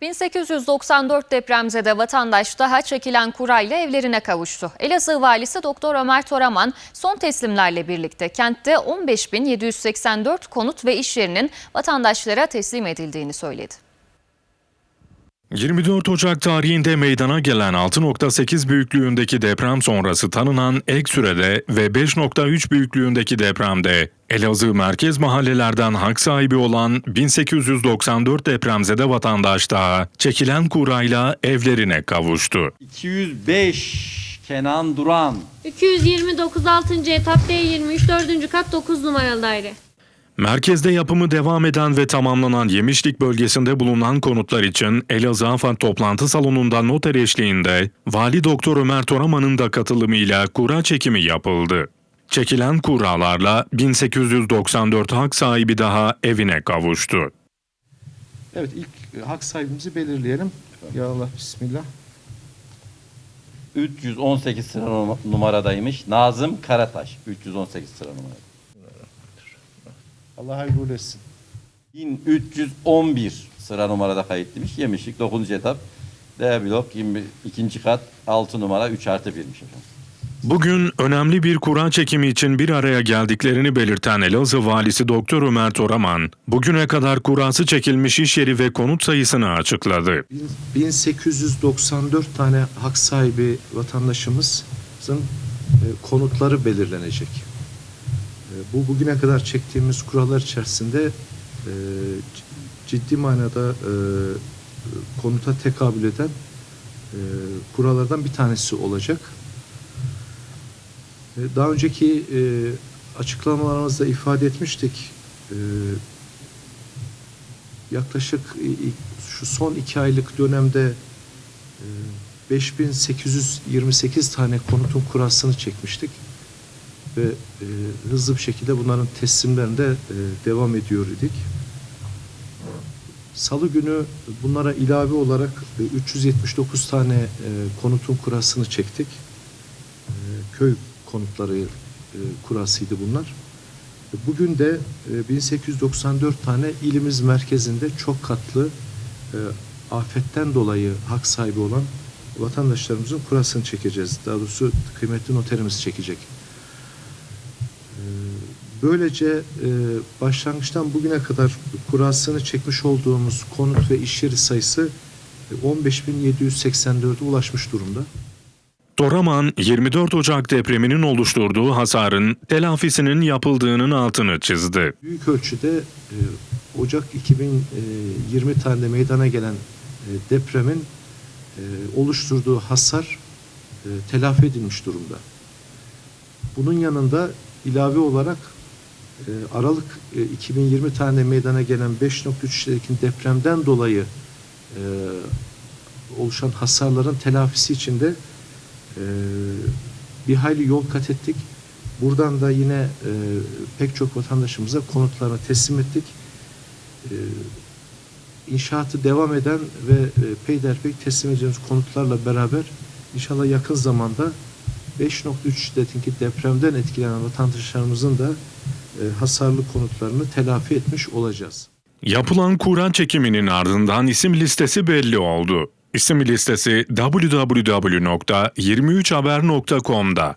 1894 depremzede vatandaş daha çekilen kurayla evlerine kavuştu. Elazığ valisi Doktor Ömer Toraman son teslimlerle birlikte kentte 15.784 konut ve iş yerinin vatandaşlara teslim edildiğini söyledi. 24 Ocak tarihinde meydana gelen 6.8 büyüklüğündeki deprem sonrası tanınan ek sürede ve 5.3 büyüklüğündeki depremde Elazığ merkez mahallelerden hak sahibi olan 1894 depremzede vatandaş daha çekilen kurayla evlerine kavuştu. 205 Kenan Duran 229 6. etap D23 4. kat 9 numaralı daire. Merkezde yapımı devam eden ve tamamlanan Yemişlik bölgesinde bulunan konutlar için Elazığ AFAD toplantı salonunda noter eşliğinde Vali Doktor Ömer Toraman'ın da katılımıyla kura çekimi yapıldı. Çekilen kuralarla 1894 hak sahibi daha evine kavuştu. Evet ilk hak sahibimizi belirleyelim. Ya Allah bismillah. 318 sıra num- numaradaymış. Nazım Karataş 318 sıra numara. Allah hayırlı etsin. 1311 sıra numarada kayıtlıymış. Yemişlik 9. etap D blok 22. kat 6 numara 3 artı 1'miş efendim. Bugün önemli bir kura çekimi için bir araya geldiklerini belirten Elazığ Valisi Doktor Ömer Toraman, bugüne kadar kurası çekilmiş iş yeri ve konut sayısını açıkladı. Bin- 1894 tane hak sahibi vatandaşımızın e, konutları belirlenecek. E, Bu bugüne kadar çektiğimiz kurallar içerisinde e, ciddi manada e, konuta tekabül eden e, kurallardan bir tanesi olacak. E, Daha önceki e, açıklamalarımızda ifade etmiştik. E, yaklaşık şu son iki aylık dönemde e, 5828 tane konutun kurasını çekmiştik ve e, hızlı bir şekilde bunların teslimlerinde e, devam ediyor idik. Salı günü bunlara ilave olarak e, 379 tane e, konutun kurasını çektik. E, köy konutları e, kurasıydı bunlar. E, Bugün de e, 1894 tane ilimiz merkezinde çok katlı e, afetten dolayı hak sahibi olan vatandaşlarımızın kurasını çekeceğiz. Daha doğrusu kıymetli noterimiz çekecek. E, Böylece e, başlangıçtan bugüne kadar kurasını çekmiş olduğumuz konut ve iş yeri sayısı e, 15.784'e ulaşmış durumda. Toraman, 24 Ocak depreminin oluşturduğu hasarın telafisinin yapıldığının altını çizdi. Büyük ölçüde e, Ocak 2020 tarihinde meydana gelen e, depremin e, oluşturduğu hasar e, telafi edilmiş durumda. Bunun yanında ilave olarak e, Aralık e, 2020 tarihinde meydana gelen 5.3'teki depremden dolayı e, oluşan hasarların telafisi için de e, bir hayli yol kat ettik. Buradan da yine e, pek çok vatandaşımıza konutlarını teslim ettik. E, inşaatı devam eden ve e, peyderpey teslim edeceğimiz konutlarla beraber inşallah yakın zamanda 5.3 şiddetindeki depremden etkilenen vatandaşlarımızın da e, hasarlı konutlarını telafi etmiş olacağız. Yapılan kura çekiminin ardından isim listesi belli oldu. İsim listesi www.23haber.com'da.